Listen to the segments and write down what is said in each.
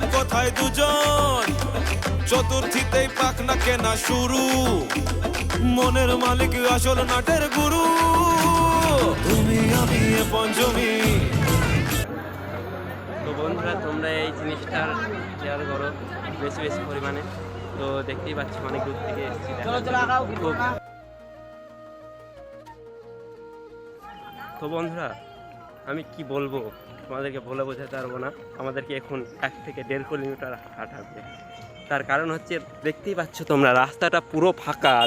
পেলাম কোথায় দুজন? চতুর্থীতেই পাক না কেনা শুরু। মনের মালিক আসল নাটের গুরু। তুমি, আমি পঞ্চমী। তো বন্ধুরা, তোমরা এই জিনিসটার শেয়ার করো বেশি বেশি পরিমাণে। তো দেখতেই পাচ্ছি, অনেক দূর থেকে এসেছি তো বন্ধুরা আমি কি বলব? তোমাদেরকে বলে বোঝাতে পারব না। আমাদেরকে এখন এক থেকে দেড় কিলোমিটার হাঁটা হবে। তার কারণ হচ্ছে, দেখতেই পাচ্ছ তোমরা, রাস্তাটা পুরো ফাঁকা।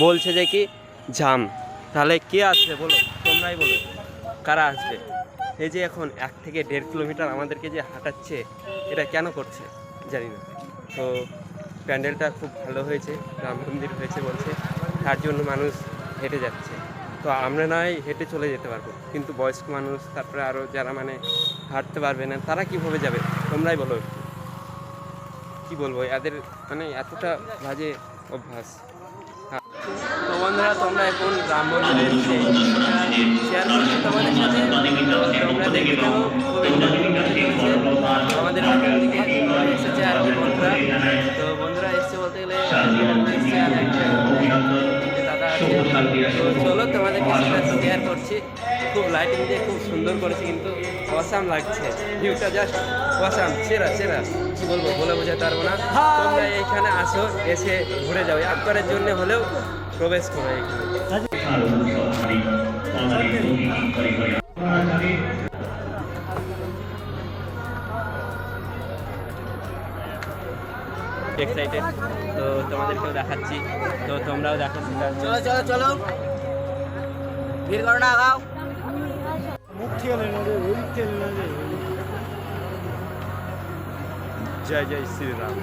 বলছে যে কি, জাম। তাহলে কে আসবে বলো? তোমরাই বলো। কারা আসবে? এই যে এখন এক থেকে দেড় কিলোমিটার আমাদেরকে যে হাঁটাচ্ছে, এটা কেন করছে? জানি না। তো প্যান্ডেলটা খুব ভালো হয়েছে, রাম মন্দির হয়েছে বলছে। তার জন্য মানুষ হেঁটে যাচ্ছে। তো আমরা নয় হেঁটে চলে যেতে পারব। কিন্তু বয়স্ক মানুষ, তারপরে আরও যারা মানে হাঁটতে পারবে না, তারা কীভাবে যাবে? তোমরাই বলো কি বলব? এদের মানে এতটা বাজে অভ্যাস। হ্যাঁ। তো বন্ধুরা, তোমরা এখন রাম মন্দিরে শেয়ার। আমাদের লাইটিং দিয়ে খুব সুন্দর করেছে কিন্তু অসাম লাগছে। ভিউটা জাস্ট অসাম। সেরা সেরা কি বলব বলে বোঝাতে পারব না। তোমরা এইখানে আসো এসে ঘুরে যাও। একবারের জন্য হলেও প্রবেশ করো এখানে। এক্সাইটেড তো তোমাদেরকেও দেখাচ্ছি। তো তোমরাও দেখো। চলো চলো চলো। ভিড় করো না আগাও। জয় জয় শ্রীরাম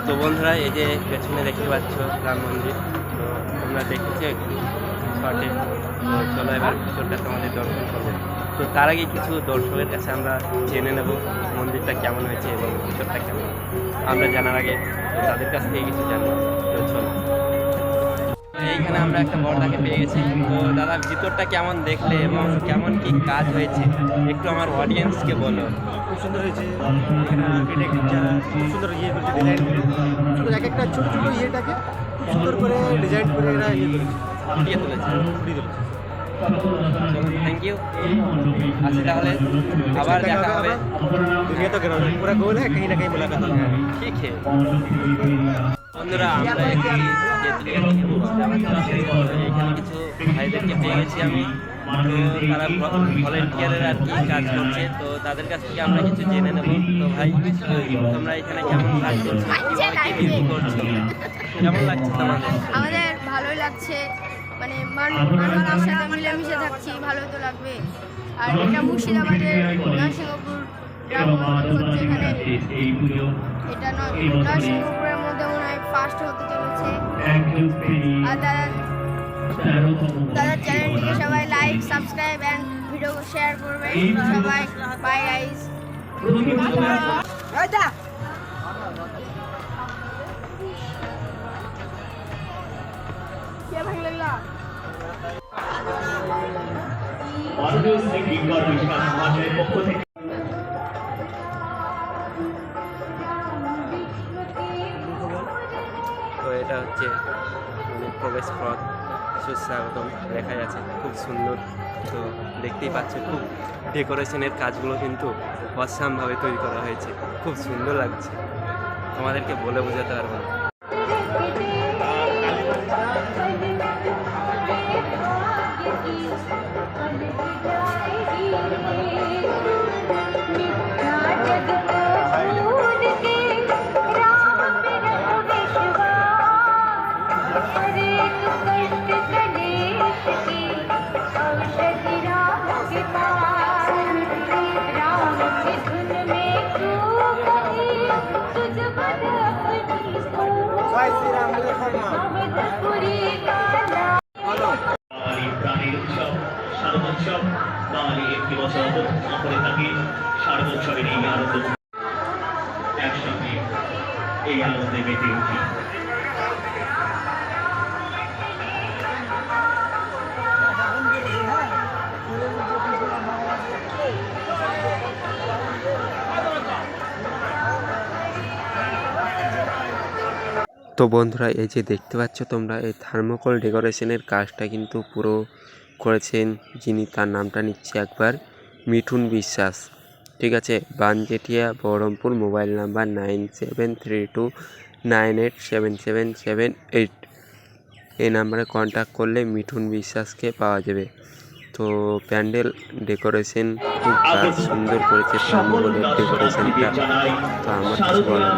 তো বন্ধুরা এই যে পেছনে দেখতে পাচ্ছ রাম মন্দির তো তোমরা দেখেছ শর্টে তো চলো এবার ভিতরটা তোমাদের দর্শন করব। তো তার আগে কিছু দর্শকের কাছে আমরা জেনে নেব মন্দিরটা কেমন হয়েছে এবং ভিতরটা কেমন। আমরা জানার আগে তাদের কাছ থেকে কিছু জানব। তো চলো। তো এইখানে আমরা একটা বড়দাকে পেয়ে গেছি তো দাদা ভিতরটা কেমন দেখলে এবং কেমন কি কাজ হয়েছে একটু আমার অডিয়েন্সকে বলো খুব সুন্দর হয়েছে এখানে architect যারা খুব সুন্দর ইয়ে করেছে ডিজাইন করে সুন্দর এক একটা ছোটো ছোটো ইয়েটাকে খুব সুন্দর করে ডিজাইন করে এরা ইয়ে করেছে ফুটিয়ে তুলেছে ফুটিয়ে দিয়েছে। থ্যাংক ইউ আচ্ছা তাহলে আবার দেখা হবে दुनिया तो ग्राउंड पूरा गोल है कहीं ना कहीं मुलाकात होगी ঠিক আছে বন্ধুরা আমরা একটি এখানে কিছু ভাইদেরকে পেয়ে গেছি আমি। তো তারা ভলেন্টিয়ারের আর কি কাজ করছে তো তাদের কাছ থেকে আমরা কিছু জেনে নেব। তো ভাই তোমরা এখানে কেমন কাজ করছ কীভাবে করছ? কেমন লাগছে তোমাদের? আমাদের ভালোই লাগছে। মানে মান- মানুষের সাথে মিলেমিশে থাকছি ভালো তো লাগবে। আর এটা মুর্শিদাবাদের নরসিংহপুর গ্রাম হচ্ছে এখানে। এটা ন- ফার্স্ট হতে চলেছে। আর দাদা দাদার চ্যানেলটিকে সবাই like subscribe and video share করবেন। সবাই বাই সমাজের পক্ষ থেকে প্রবেশ পথ সুস্বাগতম দেখা যাচ্ছে। খুব সুন্দর। তো দেখতেই পাচ্ছ, খুব ডেকোরেশনের কাজগুলো কিন্তু অসামভাবে তৈরি করা হয়েছে। খুব সুন্দর লাগছে। তোমাদেরকে বলে বোঝাতে পারব না। আনন্দে মেতে উঠি তো বন্ধুরা, এই যে দেখতে পাচ্ছ তোমরা, এই থার্মোকল ডেকোরেশনের কাজটা কিন্তু পুরো করেছেন যিনি তার নামটা নিচ্ছে একবার মিঠুন বিশ্বাস। ঠিক আছে Banjetia Baharampur mobile number nine seven three two nine eight seven seven seven eight. এই নাম্বারে কন্ট্যাক্ট করলে মিঠুন বিশ্বাসকে পাওয়া যাবে। তো প্যান্ডেল ডেকোরেশন খুব কাজ সুন্দর করেছে ডেকোরেশনটা। তো আমার কিছু বলার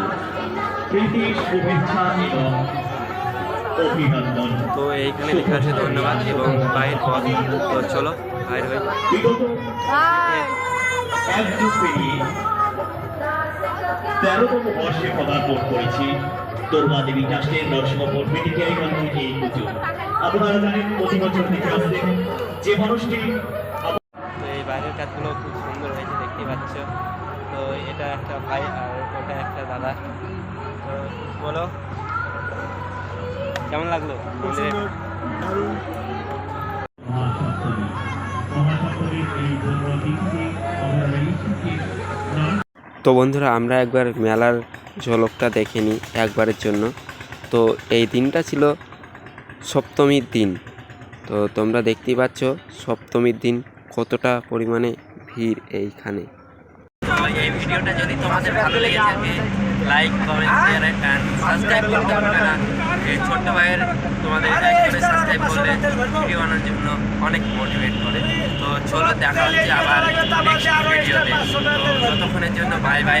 তো এইখানে লেখা আছে ধন্যবাদ এবং বাইর পথ। তো চলো বাইর হয়ে এক যুগ পেরিয়ে তেরোতম বর্ষে পদার্পণ করেছি। দোরমা দেবী ট্রাস্টের নরসিংহপুর মেডিকেল কলেজে এই পুজো আপনারা জানেন প্রতি বছর থেকে আসছে যে মানুষটি এই বাইরের কাজগুলো খুব সুন্দর হয়েছে দেখতে পাচ্ছ। তো এটা একটা ভাই আর ওটা একটা দাদা। তো বলো কেমন লাগল? তো বন্ধুরা, আমরা একবার মেলার ঝলকটা দেখে নিই একবারের জন্য। তো এই দিনটা ছিল সপ্তমীর দিন। তো তোমরা দেখতেই পাচ্ছ, সপ্তমীর দিন কতটা পরিমাণে ভিড় এইখানে। এই ভিডিওটা যদি তোমাদের ভালো লেগে থাকে like comment share and subscribe করতে পারবে না। এই ছোট্ট ভাইয়ের তোমাদের লাইক করে সাবস্ক্রাইব করলে ভিডিও আনার জন্য অনেক মোটিভেট করে। তো চলো দেখা হচ্ছে আবার নেক্সট ভিডিওতে তো। ততক্ষণের জন্য বাই বাই